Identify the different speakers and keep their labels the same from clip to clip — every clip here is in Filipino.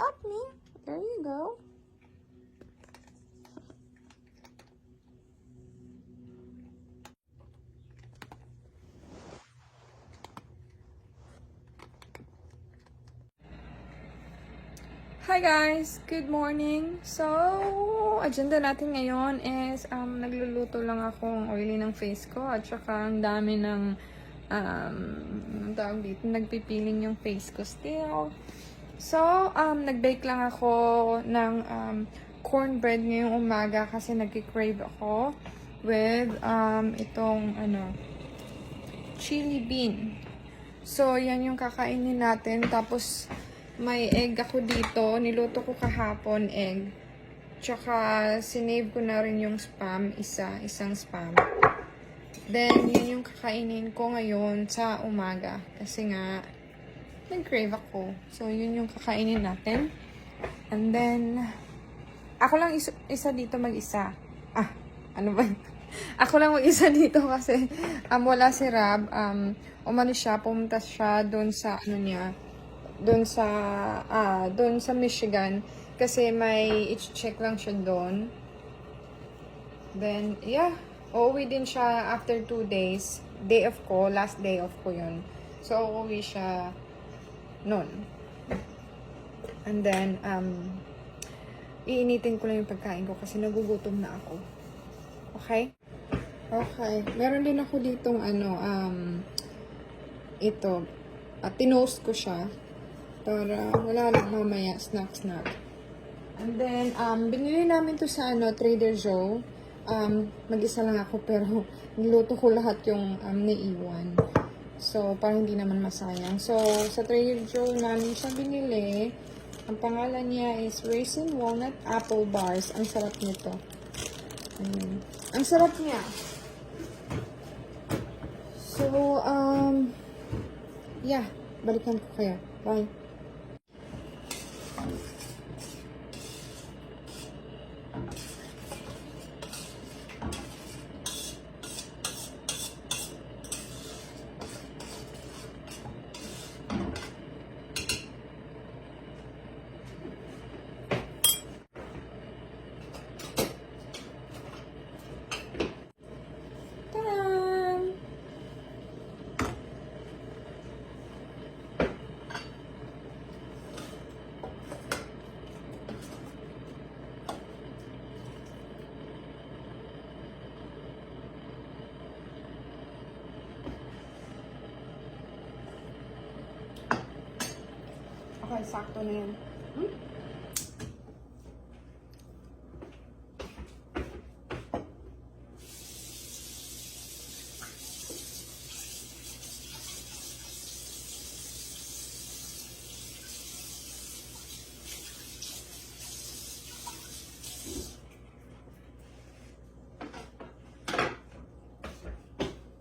Speaker 1: up me. There you go. Hi guys! Good morning! So, agenda natin ngayon is um, nagluluto lang ako ng oily ng face ko at saka ang dami ng um, tawag dito, nagpipiling yung face ko still. So, um, nag-bake lang ako ng um, cornbread ngayong umaga kasi nag-crave ako with um, itong ano, chili bean. So, yan yung kakainin natin. Tapos, may egg ako dito. Niluto ko kahapon egg. Tsaka, sinave ko na rin yung spam. Isa, isang spam. Then, yun yung kakainin ko ngayon sa umaga. Kasi nga, nag-crave ako. So, yun yung kakainin natin. And then, ako lang isa, isa dito mag-isa. Ah, ano ba? ako lang mag-isa dito kasi um, wala si Rab. Um, umano siya, pumunta siya doon sa, ano niya, doon sa, ah, doon sa Michigan. Kasi may i-check lang siya doon. Then, yeah. Uuwi din siya after two days. Day off ko. Last day off ko yun. So, uuwi siya noon. And then, um, iinitin ko lang yung pagkain ko kasi nagugutom na ako. Okay? Okay. Meron din ako ditong ano, um, ito. At tinost ko siya para wala lang mamaya snack snack. And then, um, binili namin to sa ano, Trader Joe. Um, mag-isa lang ako pero niluto ko lahat yung um, naiwan. So, parang hindi naman masayang. So, sa Trader Joe namin siya binili. Ang pangalan niya is Raisin Walnut Apple Bars. Ang sarap nito. Ayun. Ang sarap niya. So, um, yeah. Balikan ko kayo. Bye. Okay, sakto na yan. Hmm?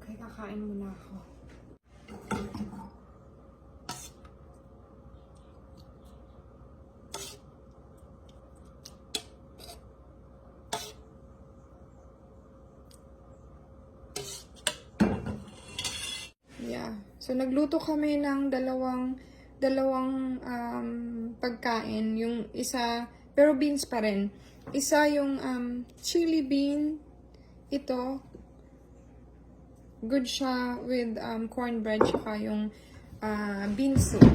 Speaker 1: Okay, kakain muna ako. Yeah. So, nagluto kami ng dalawang dalawang um, pagkain. Yung isa, pero beans pa rin. Isa yung um, chili bean. Ito. Good siya with um, cornbread. Tsaka yung uh, bean soup.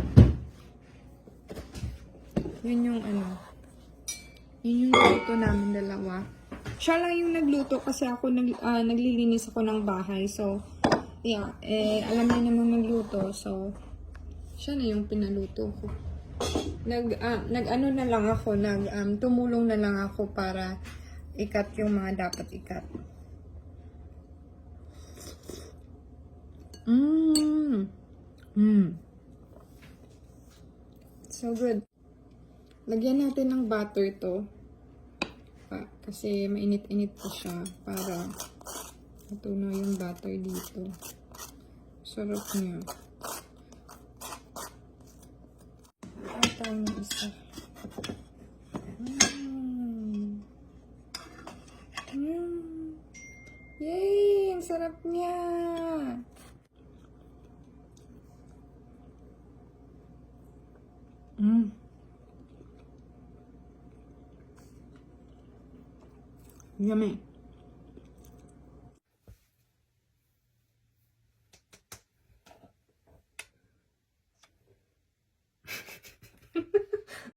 Speaker 1: Yun yung ano. Yun yung luto namin dalawa. Siya lang yung nagluto kasi ako nag, ah, naglilinis ako ng bahay. So, yeah, eh, alam niya naman magluto. So, siya na yung pinaluto ko. Nag, ah, nag-ano na lang ako, nag, um, tumulong na lang ako para ikat yung mga dapat ikat. Mmm. Mmm. So good. Lagyan natin ng butter to. Pa, kasi mainit-init pa siya para matunaw yung butter dito. Sarap niya. At ang isa. Mm. Mm. Yay! Ang sarap niya! Mm. Yummy.